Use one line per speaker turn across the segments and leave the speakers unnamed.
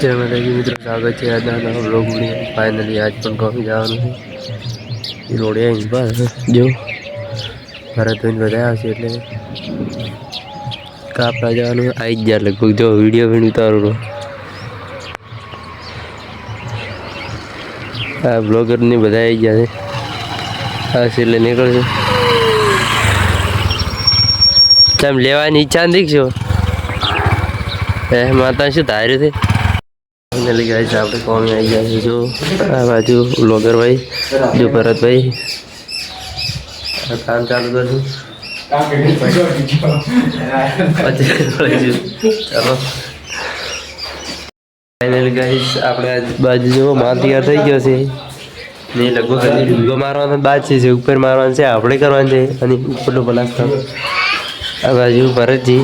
જય માતાજી મિત્રો સ્વાગત છે આજના નવા ફાઇનલી આજ પણ કોફી જવાનું છે. રોડે અહીં બસ જો ધોઈને બધા આવશે એટલે કાપડા જવાનું આવી જ જાય લગભગ. જો, વીડિયો પણ ઉતારું આ બ્લોગરને બધા આવી ગયા છે. આવશે એટલે નીકળશે. તમે લેવાની ઈચ્છા નથી છો એ માતા શું ધાર્યું છે? ફાઇનલી ગાઈસ આપણે કોમી આવી ગયા છે? જો, આ બાજુ બ્લોગર ભાઈ જો ભરતભાઈ કામ ચાલુ કરશું ચાલો. ફાઇનલી ગાઈસ આપણે બાજુ જો માલ તૈયાર થઈ ગયો છે. ને લગભગ ડૂબો મારવાનો બાદ છે ઉપર મારવાનું છે, આપણે કરવાનું છે, અને ઉપરનો બનાસકામ આ બાજુ ભરતજી.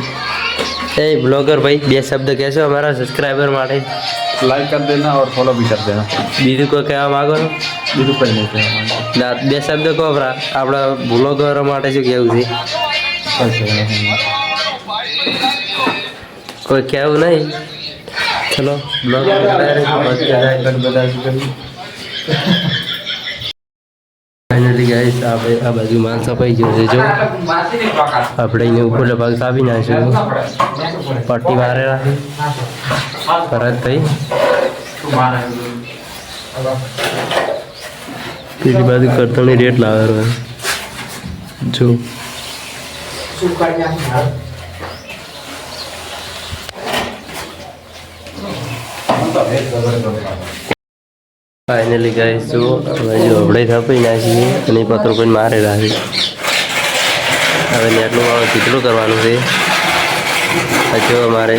એ બ્લોગર ભાઈ, બે શબ્દ કહેશો અમારા સબસ્ક્રાઈબર માટે?
लाइक कर देना और फॉलो भी कर देना
બીજું કોઈ કહેવા માંગો છો
બીજું કંઈ નહીં કહેવાનું.
ના બે શબ્દ કહો આપણા આપણા બ્લોગરો માટે શું કહેવું છે
કંઈ કહેવાનું નહીં.
કોઈ કહેવું નહીં ચલો બ્લોગ ફાઇનલી ગાઈસ આપણે આ બાજુ માલ સફાઈ ગયો છે, જો. આપણે એને ઉપરનો ભાગ કાપી નાખ્યો પટ્ટી મારે રાખી. થઈ. પેલી બાજુ કરતણી રેટ લાવેલો જો. ફાઇનલી ગાઈસ જો હવે જો હબળે થાપી નાખીએ, અને એ પત્રો કોઈ મારે રાખી. હવે નેટનું મારું કેટલું કરવાનું છે? જો અમારે,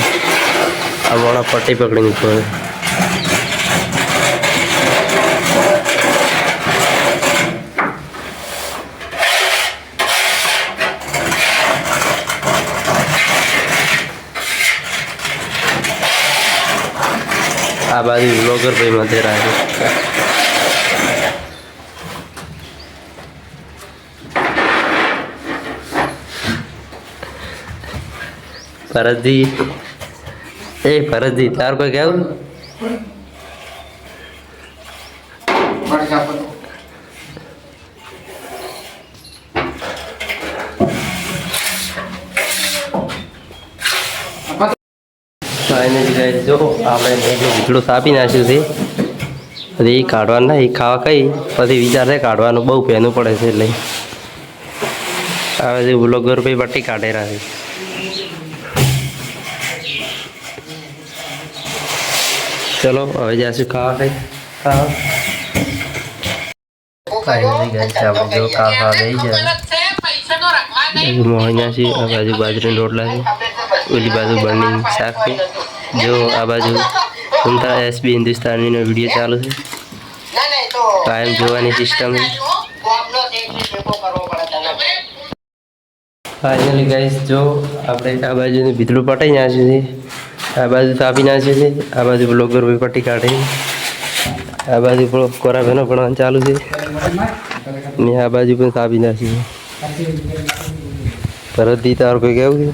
આ વણા પટ્ટી પકડીને ઉપર આ બાજુ વ્લોગર ભાઈ મધે રાખે ભરતજી એ ભરતજી તાર કોઈ કેવું? ફાઇનલી ગાઈસ જો આપણે એટલું ભીતળું સાપી નાખ્યું છે. પછી એ કાઢવાનું નહીં એ ખાવા કઈ પછી વિચાર છે કાઢવાનું બહુ પહેનું પડે છે એટલે. હવે જે બ્લોગર ભાઈ પટ્ટી કાઢે રાખે ચલો હવે જાશું ખાવા કઈ ખાવા. ફાઇનલી ગાઈસ આપણે જો ખાવા ખાવા બેસી જાય મોહન્યા છે આ બાજુ બાજરીના રોટલા છે. ઓલી બાજુ બની શાક જો આ બાજુ સુનતા એસબી હિન્દુસ્તાનીનો વીડિયો ચાલુ છે. કાયમ જોવાની સિસ્ટમ ફાઇનલી ગાઈસ જો આપણે આ બાજુનું ભીતળું પટાઈ નાખ્યું છે. આ બાજુ તાપી નાખ્યું છે. આ બાજુ બ્લોગર ભાઈ પટ્ટી કાઢે. આ બાજુ પણ કોરાભાઈનો પણ ચાલુ છે. ને આ બાજુ પણ તાપી નાખ્યું છે. ભરતજી, તાર કોઈ કેવું છે?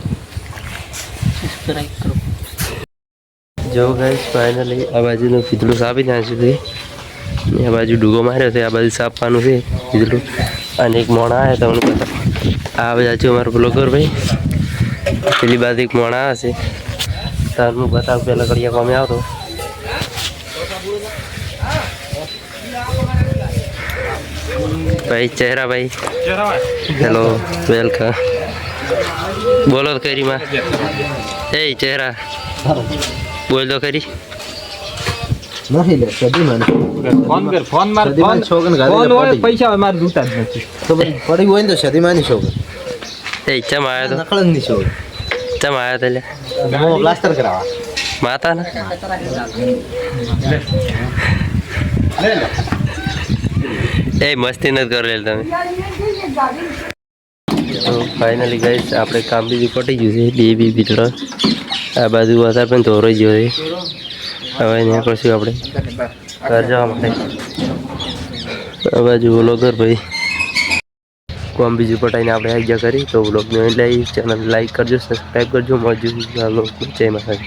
જો ગાઈસ ફાઇનલી આ બાજુનું પીતળું સાપી નાખ્યું છે. આ બાજુ ડૂગો માર્યો છે આ બાજુ સાપવાનું છે પીતળું. અને એક મોણા આવ્યા તમને બધા આ બાજુ અમારો બ્લોગર ભાઈ પેલી બાજુ એક મોણા આવે છે. તારનું બતાવું પહેલાં કડિયા કોમે આવતો. ભાઈ ચહેરા ભાઈ. હેલો વેલકમ બોલો ખરી માં. એ ચહેરા. બોલ તો ખરી.
નથી લે સદી મને
ફોન કર ફોન માર ફોન
છોકન ગાડી
ફોન હોય પૈસા હોય મારે જોતા જ નથી.
તો પડી હોય ને તો સદી માં છોકન
એ ચમ આવ્યો તો?
નકળનની છોકન
ચમ આવ્યો તો લે.
મો પ્લાસ્ટર કરાવવા.
માતા ને? એ મસ્તી નથી કરેલ તમે. તો ફાઇનલી ગાઈસ આપણે કામ બીજું પટી ગયું છે. બે, બી બીતળો આ બાજુ વધારે પણ ધોરો ગયો છે હવે અહીંયા કરશું આપણે. ઘર જવા માટે. આ બાજુ ઓલો ઘર ભાઈ. કોમ બીજું પટાઈને આપણે આવી કરી તો બ્લોગને લાઈક ચેનલ લાઈક કરજો સબસ્ક્રાઈબ કરજો. મળજો જય માતા